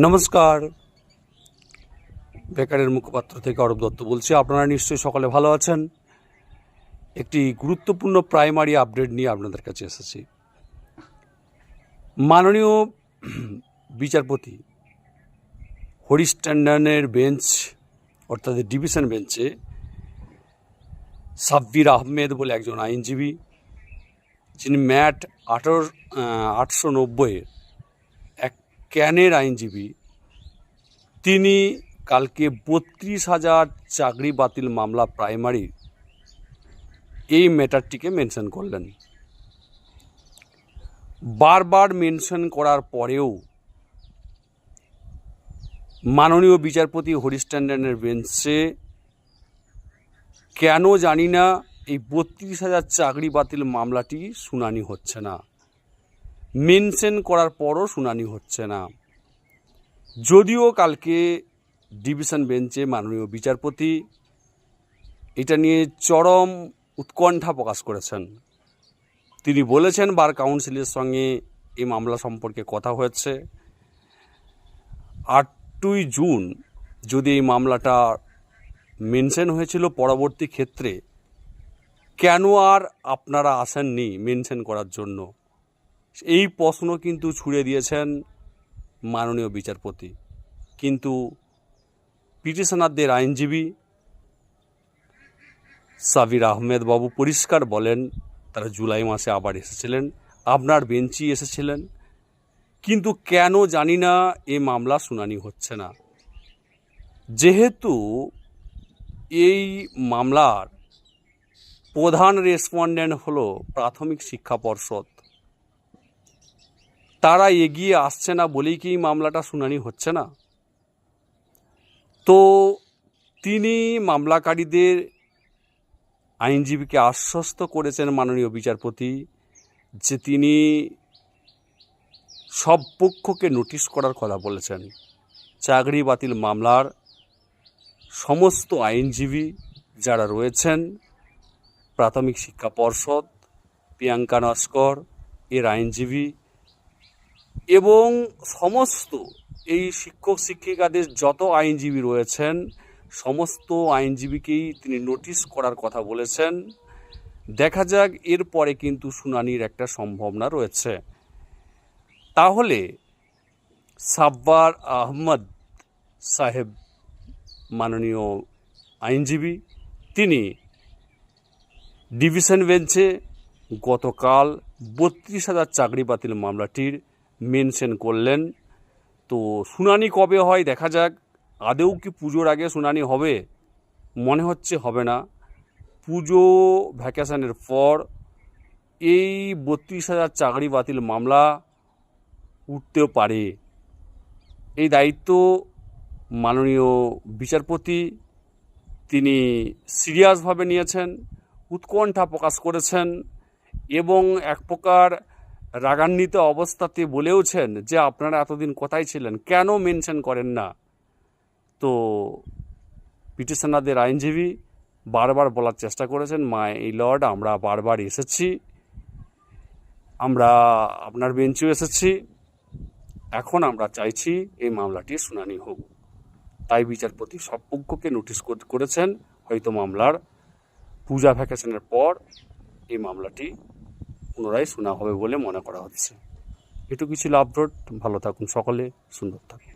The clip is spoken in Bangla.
নমস্কার। বেকারের মুখপাত্র থেকে অরূপ দত্ত বলছি। আপনারা নিশ্চয়ই সকালে ভালো আছেন। একটি গুরুত্বপূর্ণ প্রাইমারি আপডেট নিয়ে আপনাদের কাছে এসেছি। মাননীয় বিচারপতি হরিশ ট্যান্ডনের বেঞ্চ অর্থাৎ ডিভিশন বেঞ্চে সাব্বির আহমেদ বলে একজন আইনজীবী, যিনি ম্যাট আঠারো আটশো নব্বইয়ের ক্যানের আইনজীবী, তিনি কালকে বত্রিশ হাজার চাকরি বাতিল মামলা প্রাইমারি এই ম্যাটারটিকে মেনশন করলেন। বারবার মেনশন করার পরেও মাননীয় বিচারপতি হরিশ বেঞ্চে কেন জানি না এই বত্রিশ হাজার চাকরি বাতিল মামলাটি শুনানি হচ্ছে না। মেনশন করার পরও শুনানি হচ্ছে না। যদিও কালকে ডিভিশন বেঞ্চে মাননীয় বিচারপতি এটা নিয়ে চরম উৎকণ্ঠা প্রকাশ করেছেন। তিনি বলেছেন বার কাউন্সিলের সঙ্গে এই মামলা সম্পর্কে কথা হয়েছে। আটই জুন যদি এই মামলাটা মেনশন হয়েছিল পরবর্তী ক্ষেত্রে, কেন আর আপনারা আসেননি মেনশন করার জন্য? এই প্রশ্ন কিন্তু ছুড়ে দিয়েছেন মাননীয় বিচারপতি। কিন্তু পিটিশনারদের আইনজীবী সাবির আহমেদ বাবু পরিষ্কার বলেন, তারা জুলাই মাসে আবার এসেছিলেন, আপনার বেঞ্চি এসেছিলেন। কিন্তু কেন জানি না, এ মামলা শুনানি হচ্ছে না। যেহেতু এই মামলার প্রধান রেসপন্ডেন্ট হলো প্রাথমিক শিক্ষা পর্ষদ তারা এগিয়ে আসছে না বলেই কি মামলাটা শুনানি হচ্ছে না? তো তিনি মামলাকারীদের আইনজীবীকে আশ্বস্ত করেছেন মাননীয় বিচারপতি যে তিনি সব পক্ষকে নোটিশ করার কথা বলেছেন। চাকরি বাতিল মামলার সমস্ত আইনজীবী যারা রয়েছেন, প্রাথমিক শিক্ষা পর্ষদ, প্রিয়াঙ্কা নস্কর, এর আইনজীবী এবং সমস্ত এই শিক্ষক শিক্ষিকাদের যত আইনজীবী রয়েছেন, সমস্ত আইনজীবীকেই তিনি নোটিশ করার কথা বলেছেন। দেখা যাক এরপরে কিন্তু শুনানির একটা সম্ভাবনা রয়েছে। তাহলে সাব্বার আহমদ সাহেব মাননীয় আইনজীবী, তিনি ডিভিশন বেঞ্চে গতকাল বত্রিশ হাজার চাকরি বাতিল মামলাটির মেনশন করলেন। তো শুনানি কবে হয় দেখা যাক। আদেও কি পুজোর আগে শুনানি হবে? মনে হচ্ছে হবে না। পুজো ভ্যাকেশনের পর এই বত্রিশ হাজার চাকরি বাতিল মামলা উঠতেও পারে। এই দায়িত্ব মাননীয় বিচারপতি, তিনি সিরিয়াসভাবে নিয়েছেন, উৎকণ্ঠা প্রকাশ করেছেন এবং এক প্রকার রাগান্বিত অবস্থাতে বলেওছেন যে আপনারা এতদিন কোথায় ছিলেন? কেন মেনশন করেন না? তো পিটিশনারদের আইনজীবী বারবার বলার চেষ্টা করেছেন, মা, এই লর্ড, আমরা বারবার এসেছি। আমরা আপনার বেঞ্চেও এসেছি। এখন আমরা চাইছি এই মামলাটি শুনানি হোক। তাই বিচারপতি সব পক্ষকে নোটিশ কর- করেছেন। হয়তো মামলার পূজা ভ্যাকেশনের পর এই মামলাটি পুনরায় শোনা হবে বলে মনে করা হচ্ছে। এটুকু ছিল আপডেট। ভালো থাকুন সকলে, সুন্দর থাকুন।